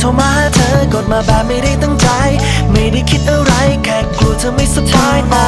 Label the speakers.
Speaker 1: โทรมาหาเธอกดมาแบบไม่ได้ตั้งใจ ไม่ได้คิดอะไรแค่กลัวเธอไม่สบายตา